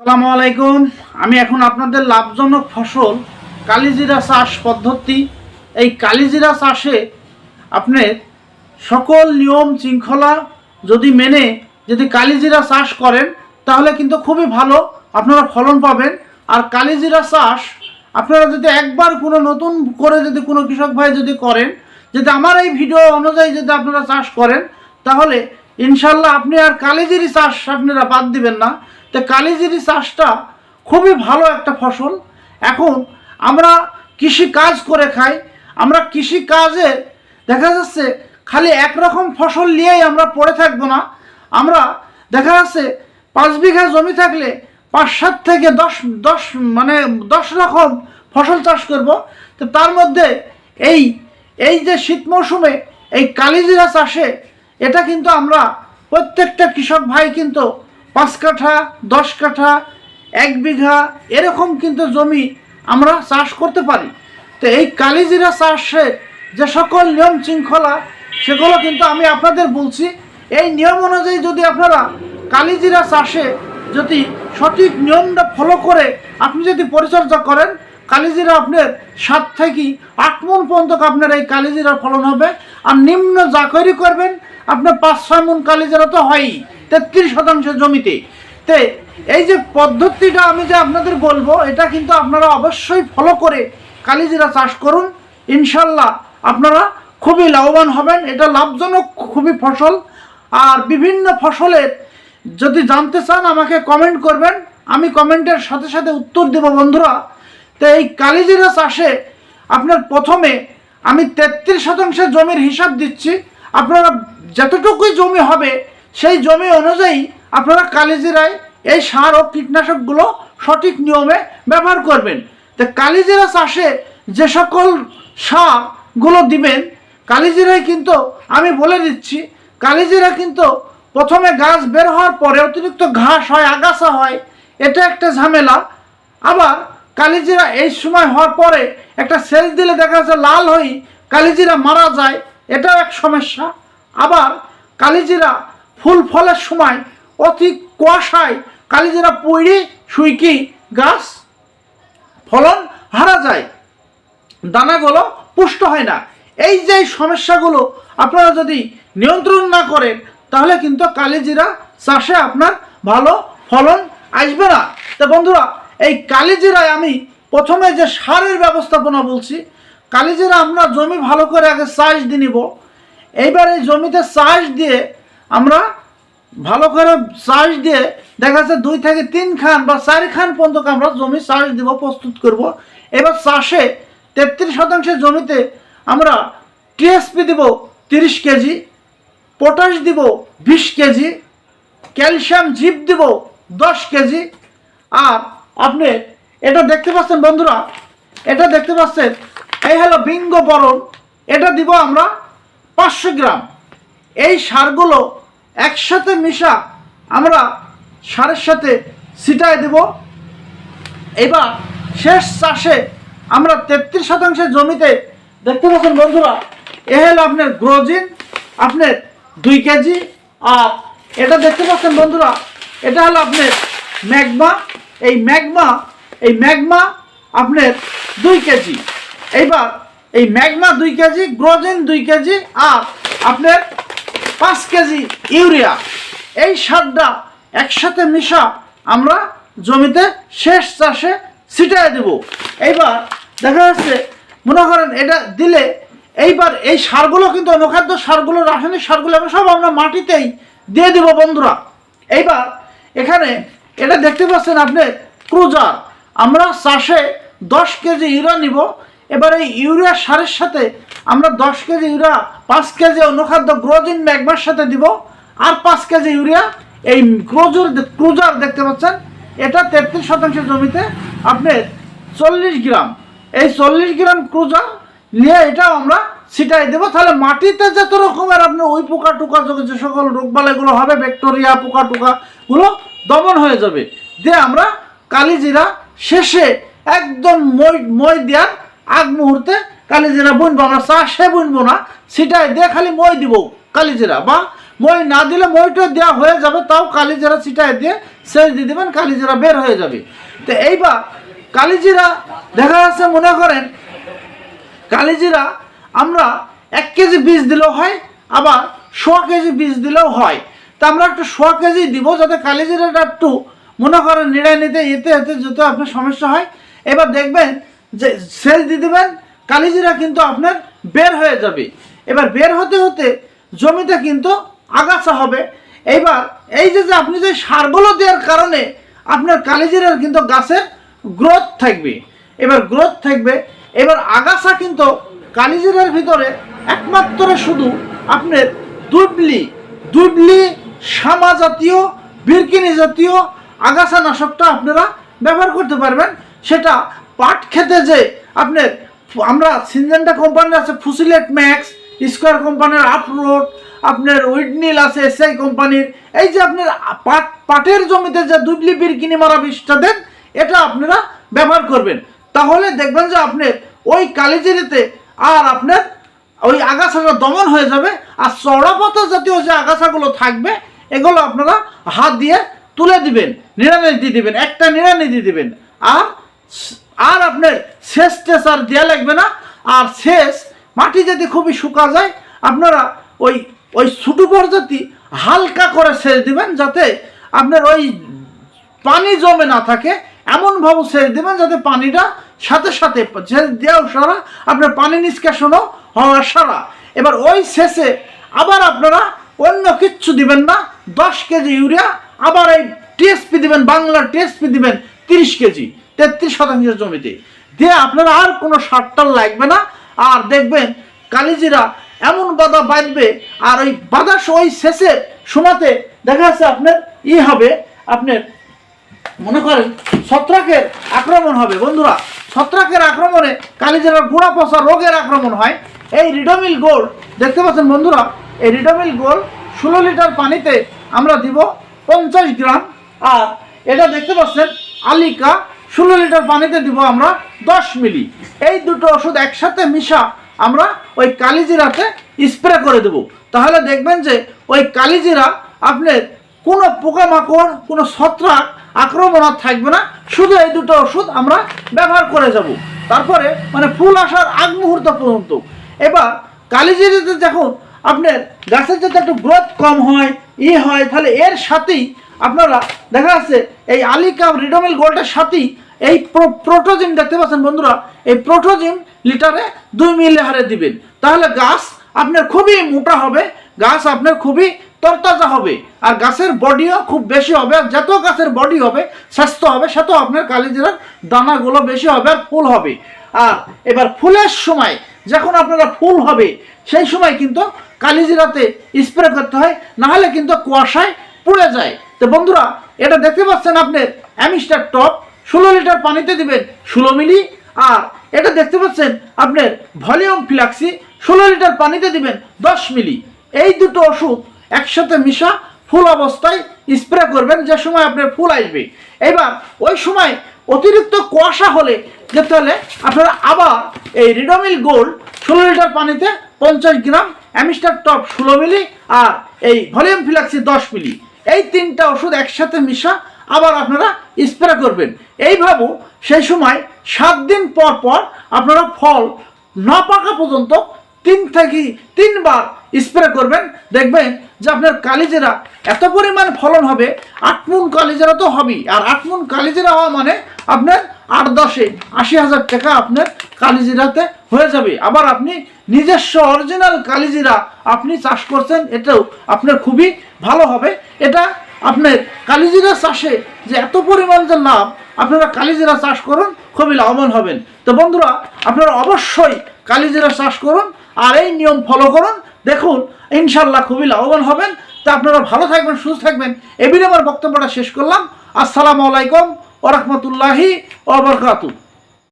আসসালামু আলাইকুম। আমি এখন আপনাদের লাভজনক ফসল কালিজিরা চাষ পদ্ধতি। এই কালিজিরা চাষে আপনার সকল নিয়ম শৃঙ্খলা যদি মেনে যদি কালিজিরা চাষ করেন, তাহলে কিন্তু খুবই ভালো, আপনারা ফলন পাবেন। আর কালিজিরা চাষ, আপনারা যদি একবার কোনো নতুন করে যদি কোনো কৃষক ভাই যদি করেন, যদি আমার এই ভিডিও অনুযায়ী যদি আপনারা চাষ করেন, তাহলে ইনশাল্লাহ আপনি আর কালিজিরি চাষ আপনারা বাদ দিবেন না। তো কালিজিরি চাষটা খুবই ভালো একটা ফসল। এখন আমরা কৃষি কাজ করে খাই, আমরা কৃষি কাজে দেখা যাচ্ছে খালি একরকম ফসল নিয়েই আমরা পড়ে থাকব না। আমরা দেখা যাচ্ছে পাঁচ বিঘা জমি থাকলে পাঁচ, সাত থেকে দশ দশ মানে দশ রকম ফসল চাষ করব। তো তার মধ্যে এই এই যে শীত মৌসুমে এই কালিজিরা চাষে, এটা কিন্তু আমরা প্রত্যেকটা কৃষক ভাই কিন্তু পাঁচ কাঠা, দশ কাঠা, এক বিঘা, এরকম কিন্তু জমি আমরা চাষ করতে পারি। তো এই কালিজিরা চাষের যে সকল নিয়ম শৃঙ্খলা, সেগুলো কিন্তু আমি আপনাদের বলছি। এই নিয়ম অনুযায়ী যদি আপনারা কালিজিরা চাষে যদি সঠিক নিয়মটা ফলো করে আপনি যদি পরিচর্যা করেন, কালিজিরা আপনার সাত থেকে আট মন পর্যন্ত আপনার এই কালিজিরার ফলন হবে। আর নিম্ন জাকরি করবেন, আপনার পাঁচ, ছয় মন কালিজিরা তো হয়ই। তেত্রিশ শতাংশ জমিতে। তে, এই যে পদ্ধতিটা আমি যে আপনাদের বলব, এটা কিন্তু আপনারা অবশ্যই ফলো করে কালিজিরা চাষ করুন। ইনশাল্লাহ আপনারা খুবই লাভবান হবেন। এটা লাভজনক খুবই ফসল। আর বিভিন্ন ফসলের যদি জানতে চান, আমাকে কমেন্ট করবেন। আমি কমেন্টের সাথে সাথে উত্তর দেব বন্ধুরা। তো, এই কালিজিরা চাষে আপনার প্রথমে আমি তেত্রিশ শতাংশের জমির হিসাব দিচ্ছি। আপনারা যতটুকুই জমি হবে সেই জমি অনুযায়ী আপনারা কালিজিরায় এই সার ও কীটনাশকগুলো সঠিক নিয়মে ব্যবহার করবেন। তো কালিজিরা চাষে যে সকল সারগুলো দিবেন কালিজিরায় কিন্তু আমি বলে দিচ্ছি কালিজিরা কিন্তু প্রথমে গাছ বের হওয়ার পরে অতিরিক্ত ঘাস হয়, আগাছা হয়, এটা একটা ঝামেলা। আবার কালিজিরা এই সময় হওয়ার পরে একটা সেচ দিলে দেখা যাচ্ছে লাল হয়ে কালিজিরা মারা যায়, এটাও এক সমস্যা। আবার কালিজিরা ফুল ফলের সময় অতি কুয়াশায় কালিজিরা পুড়ি সুইকি গাছ ফলন হারা যায়। দানাগুলো পুষ্ট হয় না। এই যে সমস্যাগুলো আপনারা যদি নিয়ন্ত্রণ না করেন, তাহলে কিন্তু কালিজিরা চাষে আপনার ভালো ফলন আসবে না। তো বন্ধুরা, এই কালিজিরায় আমি প্রথমে যে সারের ব্যবস্থাপনা বলছি কালিজিরা আমরা জমি ভালো করে আগে চাষ দিয়ে নিব। এইবার এই জমিতে চাষ দিয়ে আমরা ভালো করে চাষ দিয়ে দেখা যাচ্ছে দুই থেকে তিন খান বা চার খান পর্যন্ত আমরা জমি চাষ দিব, প্রস্তুত করব। এবার চাষে তেত্রিশ শতাংশের জমিতে আমরা টিএসপি দিব তিরিশ কেজি, পটাশ দিব বিশ কেজি, ক্যালসিয়াম জিপ দিব দশ কেজি। আর আপনি এটা দেখতে পাচ্ছেন বন্ধুরা, এটা দেখতে পাচ্ছেন, এই হলো বিঙ্গ বরণ, এটা দিব আমরা পাঁচশো গ্রাম। এই সারগুলো একসাথে মিশা আমরা সারের সাথে ছিটায় দেব। এবার শেষ চাষে আমরা তেত্রিশ শতাংশের জমিতে, দেখতে পাচ্ছেন বন্ধুরা এ হলো আপনার গ্রোজিন, আপনার দুই কেজি, আর এটা দেখতে পাচ্ছেন বন্ধুরা, এটা হলো আপনার ম্যাগমা। এই ম্যাগমা এই ম্যাগমা আপনার দুই কেজি। এইবার এই ম্যাগমা দুই কেজি, গ্রোজেন দুই কেজি, আর আপনার পাঁচ কেজি ইউরিয়া। এই সারটা একসাথে মিশা আমরা জমিতে শেষ চাষে ছিটায় দেব। এইবার দেখা যাচ্ছে, মনে করেন এটা দিলে এইবার এই সারগুলো কিন্তু অনুখাদ্য সারগুলো, রাসায়নিক সারগুলো আমরা সব আমরা মাটিতেই দিয়ে দেব বন্ধুরা। এইবার এখানে এটা দেখতে পাচ্ছেন আপনি, ক্রুজার। আমরা চাষে দশ কেজি ইউরিয়া নিব। এবার এই ইউরিয়া সারের সাথে আমরা দশ কেজি ইউরিয়া, পাঁচ কেজি অনুখাদ্য গ্রোজিন ম্যাগমার সাথে দিব, আর পাঁচ কেজি ইউরিয়া এই ক্রোজুর ক্রুজার দেখতে পাচ্ছেন, এটা তেত্রিশ শতাংশ জমিতে আপনি চল্লিশ গ্রাম। এই চল্লিশ গ্রাম ক্রুজার নিয়ে এটাও আমরা ছিটাই দেবো। তাহলে মাটিতে যত রকমের আপনি ওই পোকা টোকা যে সকল রোগবালাইগুলো হবে, ব্যাকটেরিয়া, পোকা টোকাগুলো দমন হয়ে যাবে। দিয়ে আমরা কালিজিরা শেষে একদম মই মই দেওয়ার আগ মুহূর্তে কালিজিরা বুনবো, আমরা চাষে বুনবো না সেটাই দিয়ে খালি মই দিব কালিজিরা বা মই না দিলে মইটা দেওয়া হয়ে যাবে, তাও কালিজিরা ছিটায় দিয়ে সেচ দিয়ে দেবেন কালিজিরা বের হয়ে যাবে। তো এইবার কালিজিরা দেখা যাচ্ছে মনে করেন কালিজিরা আমরা এক কেজি বীজ দিলেও হয়, আবার সোয়া কেজি বীজ দিলেও হয়। তা আমরা একটু সোয়া কেজি দিব, যাতে কালিজিরাটা একটু মনে করেন নিড়ায় নিতে এতে এতে যত আপনার সমস্যা হয়, এবার দেখবেন যে সেচ দিয়ে দেবেন কালিজিরা কিন্তু আপনার বের হয়ে যাবে। এবার বের হতে হতে জমিতে কিন্তু আগাছা হবে। এইবার এই যে যে আপনি যে সারগুলো দেওয়ার কারণে আপনার কালিজিরার কিন্তু গাছের গ্রোথ থাকবে। এবার গ্রোথ থাকবে। এবার আগাছা কিন্তু কালিজিরার ভিতরে একমাত্র শুধু আপনার দুবলি দুবলি শামা জাতীয়, বিরকিনি জাতীয় আগাছা নাশকটা আপনারা ব্যবহার করতে পারবেন। সেটা পাট খেতে যে আপনার আমরা সিনজেন্টা কোম্পানির আছে ফুসিলেট ম্যাক্স, স্কোয়ার কোম্পানির আপরোড, আপনার উইডনিল আছে এসআই কোম্পানির। এই যে আপনার পাট, পাটের জমিতে যে দুবলি বিরকিনি মারা বিষটা দেন, এটা আপনারা ব্যবহার করবেন। তাহলে দেখবেন যে আপনার ওই কালিজিরিতে আর আপনার ওই আগাছাটা দমন হয়ে যাবে, আর চড়া জাতীয় যে আগাছাগুলো থাকবে, এগুলো আপনারা হাত দিয়ে তুলে দিবেন নিড়ানি দিয়ে দিবেন, একটা নিড়ানি দিয়ে দিবেন। আর আর আপনার শেষ টেস আর দেওয়া লাগবে না। আর শেষ মাটি যদি খুবই শুকা যায়, আপনারা ওই ওই ছোটো প্রজাতি হালকা করে সেচ দিবেন যাতে আপনার ওই পানি জমে না থাকে। এমনভাবে সেচ দেবেন যাতে পানিটা সাথে সাথে সেচ দেওয়াও সারা আপনার পানি নিষ্কাশনও হওয়া সারা। এবার ওই শেষে আবার আপনারা অন্য কিচ্ছু দিবেন না। দশ কেজি ইউরিয়া, আবার এই টিএসপি দিবেন, বাংলার টিএসপি দিবেন, তিরিশ কেজি। তেত্রিশ শতাংশ জমিতে। দিয়ে আপনারা আর কোনো সারটার লাগবে না। আর দেখবেন কালিজিরা এমন বাধা বাঁধবে, আর ওই বাধা ওই শেষের সময়তে দেখা যাচ্ছে আপনার ই হবে, আপনার মনে করেন ছত্রাকের আক্রমণ হবে। বন্ধুরা, ছত্রাকের আক্রমণে কালিজেরার গুঁড়া পচা রোগের আক্রমণ হয়। এই রিডোমিল গোল্ড দেখতে পাচ্ছেন বন্ধুরা, এই রিডোমিল গোল্ড ষোলো লিটার পানিতে আমরা দিব পঞ্চাশ গ্রাম। আর এটা দেখতে পাচ্ছেন আলিকা ষোলো লিটার পানিতে দিব আমরা দশ মিলি। এই দুটো ওষুধ একসাথে মিশা আমরা ওই কালিজিরাতে স্প্রে করে দেব। তাহলে দেখবেন যে ওই কালিজিরা আপনার কোনো পোকামাকড়, কোনো ছত্রাক আক্রমণ আর থাকবে না। শুধু এই দুটো ওষুধ আমরা ব্যবহার করে যাব। তারপরে মানে ফুল আসার আগ মুহূর্ত পর্যন্ত। এবার কালিজিরিতে যখন আপনার গাছের যাতে একটু গ্রোথ কম হয়, ই হয়, তাহলে এর সাথেই আপনারা দেখা যাচ্ছে এই আলিকাম রিডোমিল গোল্ডের সাথেই এই প্রো- প্রোটোজিন দেখতে পাচ্ছেন বন্ধুরা, এই প্রোটোজিন লিটারে দুই মিলি হারে দিবেন। তাহলে গাছ আপনার খুবই মোটা হবে, গাছ আপনার খুবই তরতাজা হবে, আর গাছের বডিও খুব বেশি হবে, আর যত গাছের বডি হবে, স্বাস্থ্য হবে, সেত আপনার কালিজিরার দানাগুলো বেশি হবে আর ফুল হবে। আর এবার ফুলের সময়, যখন আপনারা ফুল হবে, সেই সময় কিন্তু কালিজিরাতে স্প্রে করতে হয়, নাহলে কিন্তু কুয়াশায় পুড়ে যায়। তো বন্ধুরা, এটা দেখতে পাচ্ছেন আপনার অ্যামিস্টার টপ ষোলো লিটার পানিতে দিবেন ষোলো মিলি, আর এটা দেখতে পাচ্ছেন, আপনার ভলিউম ফ্লাক্সি, ষোলো লিটার পানিতে দিবেন দশ মিলি। এই দুটো ওষুধ একসাথে মিশা ফুল অবস্থায় স্প্রে করবেন, যে সময় আপনার ফুল আসবে। এবার ওই সময় অতিরিক্ত কুয়াশা হলে যেতে হলে আপনারা আবার এই রিডোমিল গোল্ড ষোলো লিটার পানিতে পঞ্চাশ গ্রাম অ্যামিস্টার টপ ষোলো মিলি, আর এই ভলিউম ফিলাক্সি দশ মিলি। এই তিনটা ওষুধ একসাথে মিশা আবার আপনারা স্প্রে করবেন। এইভাবে সেই সময় সাত দিন পর পর আপনারা ফল না পাকা পর্যন্ত তিন থেকে তিনবার স্প্রে করবেন। দেখবেন যে আপনার কালিজেরা এত পরিমাণ ফলন হবে, আট মন কালিজেরা তো হবেই। আর আট মন কালিজেরা হওয়া মানে আপনার আট দশে আশি হাজার টাকা আপনার কালিজিরাতে হয়ে যাবে। আবার আপনি নিজস্ব অরিজিনাল কালিজিরা আপনি চাষ করছেন, এটাও আপনার খুবই ভালো হবে। এটা আপনার কালিজিরা চাষে যে এত পরিমাণ যে লাভ, আপনারা কালিজিরা চাষ করুন, খুবই লাভবান হবেন। তো বন্ধুরা, আপনারা অবশ্যই কালিজিরা চাষ করুন আর এই নিয়ম ফলো করুন। দেখুন ইনশাল্লাহ খুবই লাভবান হবেন। তা আপনারা ভালো থাকবেন, সুস্থ থাকবেন। এবির আমার বক্তব্যটা শেষ করলাম। আসসালামু আলাইকুম ওরহমতুল্লাহি ওবরকাতু